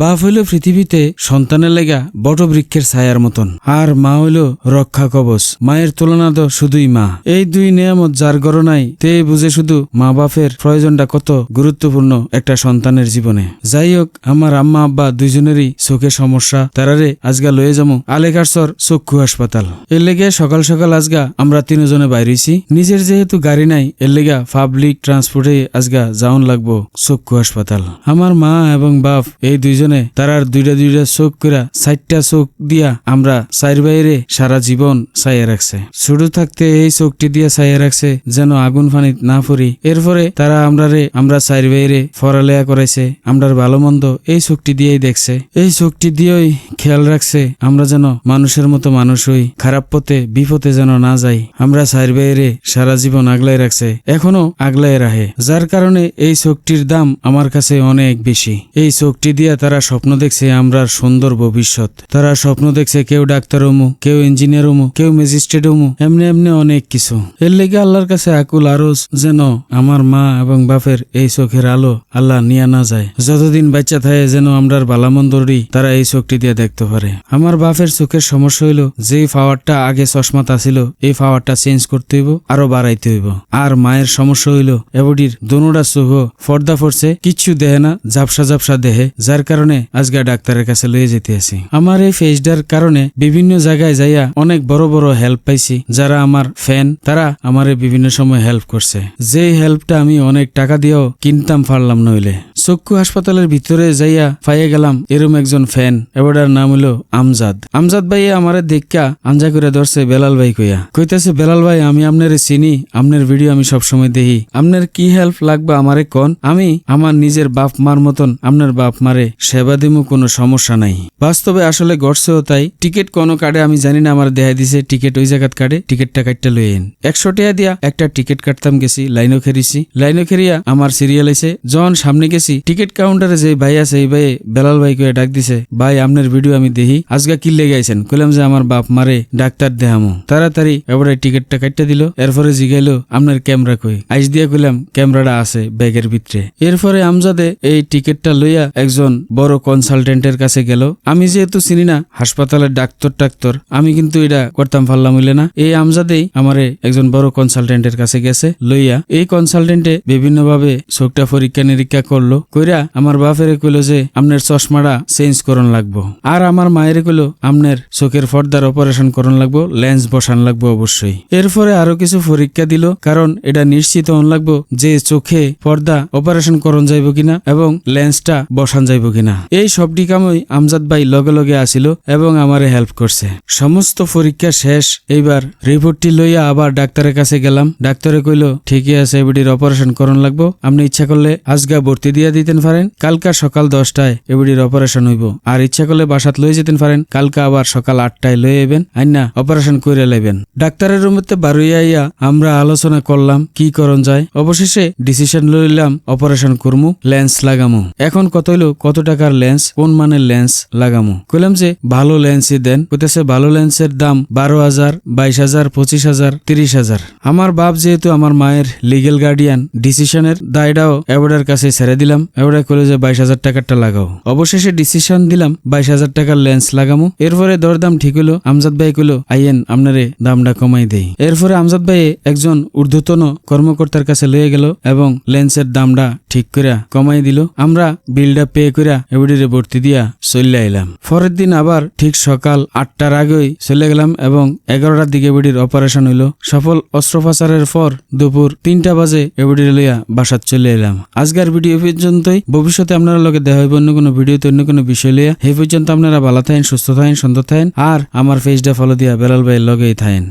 বাপ হইল পৃথিবীতে সন্তানের লেগা বট বৃক্ষের ছায়ার মতন। আর মা হইল রক্ষা কবচ, মায়ের তুলনা তো শুধুই মা। এই দুই নিয়ামত যার গড় নাই তে বুঝে শুধু মা বাপের প্রয়োজনটা কত গুরুত্বপূর্ণ একটা সন্তানের জীবনে। যাই হোক, আমার আম্মা আব্বা দুইজনেরই চোখে সমস্যা, তারারে আজগা লয়ে যাব আলেকারসর চক্ষু হাসপাতাল। এর লেগে সকাল সকাল আজগা আমরা তিনজনে বাইরেছি। নিজের যেহেতু গাড়ি নাই, এর লেগা পাবলিক ট্রান্সপোর্টে আজগা যাওন লাগবো চক্ষু হাসপাতাল। আমার মা এবং বাপ এই দুইজনে তারার দুইটা দুইটা চোখ করা চারটা চোখ দিয়া আমরা চার বাইরে সারা জীবন চাইয়া রাখছে। ছোট থাকতে এই চোখটি দিয়া চাইয়া রাখছে যেন আগুন ফানিত না পড়ি। এরপরে তারা আমরারে, আমরা চার বাইরে ফরালেয়া করাইছে, আমরার ভালো মন্দ এই চোখটি দিয়েই দেখছে। এই চোখটি দিয়েই খেয়াল রাখছে, আমরা যেন মানুষের মতো মানুষ হই, খারাপ পথে, বিপথে যেন না যাই। আমরা চার বাইরে সারা জীবন আগলাই রাখছে, এখনও আগলাই রাখে যার কারণে এই চোখটির দাম আমার কাছে অনেক বেশি। এই চোখটি দিয়া তারা স্বপ্ন দেখছে আমরার সুন্দর ভবিষ্যৎ। তারা স্বপ্ন দেখছে কেউ ডাক্তার হমু, কেউ ইঞ্জিনিয়ার হমু, কেউ ম্যাজিস্ট্রেট হমু, এমনি এমনি অনেক কিছু। এর লেগে আল্লাহর কাছে আকুল আরজ যেন আমার মা এবং বাপের এই চোখের আলো আল্লাহ নিয়ে না যায়। যতদিন বাচ্চা থাকে যেন আমরার বালামন্দরি তারা এই চোখটি দিয়ে দেখতে পারে। আমার বাপের চোখের সমস্যা হইল, যেই পাওয়ারটা আগে চশমাতা ছিল, এই পাওয়ারটা চেঞ্জ করতে হইব, আরও বাড়াইতে হইব। আর মায়ের সমস্যা হইল এবডির দোনোটা চোখ পর্দা পড়ছে, কিচ্ছু দেহে না, ঝাপসা ঝাপসা দেহে, যার কারণে আজকে ডাক্তারের কাছে লয়ে যেতে আছি আমার এই ফেসডার কারণে বিভিন্ন জায়গায় যাইয়া অনেক বড় বড় হেল্প পাইছি। যারা আমার ফ্যান, তারা আমারে বিভিন্ন সময় হেল্প করছে। যে হেল্পটা আমি অনেক টাকা দিয়েও কিনতাম পারলাম নইলে। চক্ষু হাসপাতালের ভিতরে যাইয়া পাইয়া গেলাম এরম একজন ফ্যান। এবারটার নাম হলো আমজাদ। আমজাদ ভাই আমারে দেখা আঞ্জা করে ধরছে, বেলাল ভাই কইয়া। কইতাছে, বেলাল ভাই, আমি আপনার চিনি, আপনার ভিডিও আমি সবসময় দেখি। আপনার কি হেল্প লাগবে আমারে কন? আমি আমার নিজের বাপ মার মতন আপনার বাপ মারে, সেবা দিমু, কোনো সমস্যা নাই। বাস্তবে আসলে গড়ছেও তাই। টিকিট কোনো কার্ডে আমি জানি না, আমার দেখাই দিছে, টিকিট ওই জায়গাত কার্ডে টিকিটটা কাটটা লই এন একশো টাকা দিয়া একটা টিকিট কাটতাম গেছি, লাইনও খেরিছি। লাইনও খেরিয়া আমার সিরিয়াল আইছে যখন সামনে গেছি টিকিট কাউন্টারে যে ভাই আছে, এই ভাই বেলাল ভাই কয়ে ডাক দিছে, ভাই আপনার ভিডিও আমি দেখি। আজকে কি লেগে আইছেন? কইলাম যে, আমার বাপ মারে ডাক্তার দেহামো তাড়াতাড়ি এবারে টিকিটটা কাটতে দিল। এরপরে জিগাইলো আপনার ক্যামেরা কই? আইস দিয়া কইলাম, ক্যামেরাটা আছে ব্যাগের ভিতরে। এরপরে আমজাদে এই টিকিটটা লইয়া একজন বড় কনসালটেন্টের কাছে গেল। আমি যেহেতু চিনি না, হাসপাতালের ডাক্তার ডাক্তার আমি কিন্তু এটা করতাম পারলাম হইলে না। এই আমজাদেই আমারে একজন বড় কনসালটেন্টের কাছে গেছে, লইয়া। এই কনসালটেন্টে বিভিন্ন ভাবে চোখটা পরীক্ষা নিরীক্ষা করল কইরা আমার বাপেরে কইলো যে আপনার চশমাটা চেঞ্জ করন লাগবো। আর আমার মায়ের কইলো আপনার চোখের পর্দার অপারেশন করন লাগবো, লেন্স বসান লাগবো অবশ্যই। এরপরে আরও কিছু পরীক্ষা দিল, কারণ এটা নিশ্চিত হন লাগবো যে চোখে পর্দা অপারেশন করন যাইব কিনা এবং লেন্সটা বসান যাইব কিনা। এই সবটি কামই আমজাদ ভাই লগে লগে আসিল এবং আমারে হেল্প করছে। সমস্ত পরীক্ষা শেষ, এইবার রিপোর্টটি লইয়া আবার ডাক্তারের কাছে গেলাম। ডাক্তারে কইল, ঠিকই আছে এবিডির অপারেশন করন লাগবো। আপনি ইচ্ছা করলে আজগা ভর্তি দিয়া দিতেন পারেন কালকা সকাল দশটায় এবিডির অপারেশন হইব। আর ইচ্ছা করলে বাসাত লই যেতেন পারেন কালকা আবার সকাল আটটায় লয়ে এবেন আইনা অপারেশন করে লেবেন ডাক্তারের রুমতে বারুইয়া আমরা আলোচনা করলাম, কি করণ যায়। অবশেষে ডিসিশন লইলাম, অপারেশন করমু, লেন্স লাগামু। এখন কত কত টাকার লেন্স, কোন মানের লেন্স লাগামু। কইলাম যে, ভালো লেন্সই দেন, কইতেছে ভালো লেন্সের দাম বারো হাজার, বাইশ হাজার, পঁচিশ হাজার, তিরিশ হাজার। আমার বাপ যেহেতু আমার মায়ের লিগেল গার্ডিয়ান ডিসিশনের দায়টাও এবারের কাছে ছেড়ে দিলাম। এবারে কইলো যে বাইশ হাজার টাকারটা লাগাও। অবশেষে ডিসিশন দিলাম, বাইশ হাজার টাকার লেন্স লাগামু। এরপরে দরদাম ঠিক হলো আমজাদ ভাই কইলো, আইয়েন, আপনারে দামটা কমাই দেই। এরপরে আমজাদ ভাই একজন ঊর্ধ্বতন কর্মকর্তার কাছে লয়ে গেল এবং লেন্সের দামটা ঠিক করে কমাই দিল। আমরা বিলটা পে করে এবিডিরে ভর্তি দিয়া চলে আইলাম। পরের দিন আবার ঠিক সকাল আটটার আগেই চলে গেলাম এবং এগারোটার দিকে এবিডির অপারেশন হইল। সফল অস্ত্রোপচারের পর দুপুর তিনটা বাজে এবিডির লইয়া বাসাত চলে এলাম আজকের ভিডিও এই পর্যন্তই। ভবিষ্যতে আপনারা লগে দেখা হইব অন্য কোনো ভিডিওতে, অন্য কোনো বিষয় লইয়া। এই পর্যন্ত আপনারা ভালো থাকেন, সুস্থ থাকেন সুন্দর থাকেন। আর আমার ফেসটা ফলো দিয়া বেলাল ভাইয়ের লগেই থাকেন।